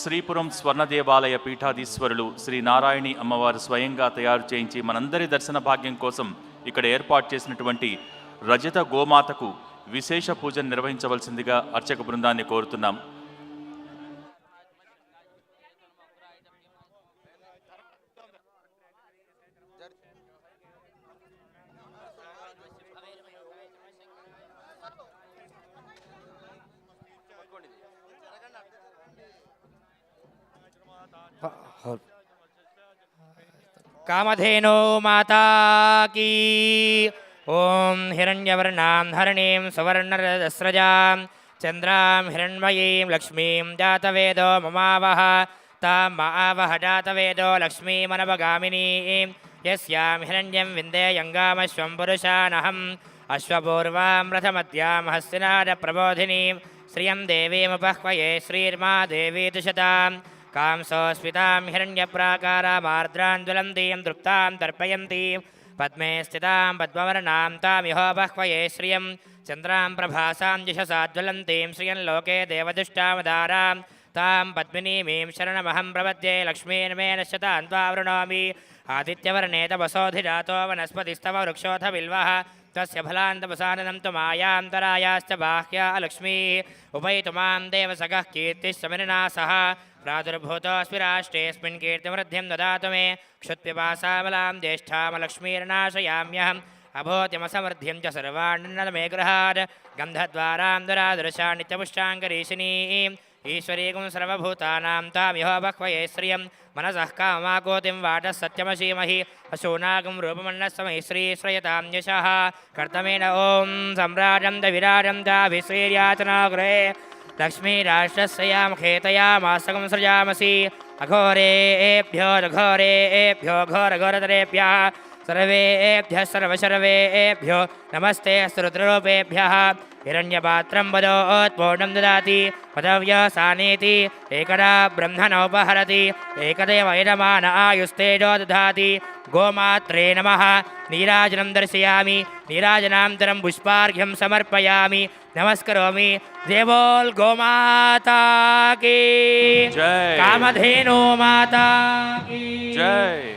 శ్రీపురం స్వర్ణ దేవాలయ పీఠాధీశ్వరులు శ్రీ నారాయణి అమ్మవారు స్వయంగా తయారు చేయించి మనందరి దర్శన భాగ్యం కోసం ఇక్కడ ఏర్పాటు చేసినటువంటి రజత గోమాతకు విశేష పూజను నిర్వహించవలసిందిగా అర్చక బృందాన్ని కోరుతున్నాం. కామధేనో మాతాకి ఓం హిరణ్యవర్ణాం హరణీం సువర్ణరస్రజాం చంద్రాం హిరణ్మయీం లక్ష్మీం జాతవేదో మమావహ. తాం మావహ జాతవేదో లక్ష్మీమనవగామినీం. యస్యాం హిరణ్యం విందే యంగామశ్వం పురుషానహం. అశ్వపూర్వాం రథమత్యాం హస్తినాద ప్రబోధినీం. శ్రియం దేవీముపహ్వయే శ్రీర్మా దేవీ कांसोस्मितां हिरण्यप्राकारामार्द्राञ्ज्वलन्तीं तृप्तां तर्पयन्तीं पद्मे स्थितां पद्मवर्णां तामिहो बह्वये श्रियं चन्द्रां प्रभासां दिशसा ज्वलन्तीं श्रियं लोके देवदुष्टावदारां तां पद्मिनीमीं शरणमहं प्रपद्ये लक्ष्मीर्मे नश्यतां त्वा वृणोमि आदित्यवर्णे तपसोऽधिजातो वनस्पतिस्तव वृक्षोऽथ बिल्वः तस्य फलान्तपसादनं तु मायान्तरायाश्च बाह्या लक्ष्मीः उपैतु मां देवसखः कीर्तिः समिर्नासः प्रादुर्भूतोऽस्मि राष्ट्रेऽस्मिन् कीर्तिवृद्धिं मे। क्षुत्पिपासामलां ज्येष्ठामलक्ष्मीर्नाशयाम्यहम्। अभूतिमसमृद्धिं च सर्वाण्ण मे गृहात्। गन्धद्वारां दुरादृशा नित्यपुष्टाङ्करीशिनीम् ईश्वरीकुं सर्वभूतानां तामिह बह्वये श्रियं। मनसः कामाकोतिं वाटः सत्यमशीमहि अशूनागं रूपमन्नस्महि श्रीश्रयतां यशः। कर्तमेन ॐ सम्राजं द विराजं दाभिश्रीर्याचना गृहे लक्ष्मीराष्ट्रस्य यां खेतयामासकं सृजामसि अघोरेभ्यो घोरेभ्यो घोरघोरतरेभ्यः सर्वेभ्यः सर्वशर्वेभ्यो नमस्ते रुद्ररूपेभ्यः हिरण्यपात्रं वदोत्पूर्णं ददाति पदव्यसानीति एकदा ब्रह्मणोपहरति एकदेव यजमान आयुस्तेजो दधाति। गोमात्रे नमः नीराजनं दर्शयामि नीराजनान्तरं पुष्पार्घ्यं समर्पयामि नमस्करोमि देवोल् गोमाता की। कामधेनु माता की। जय।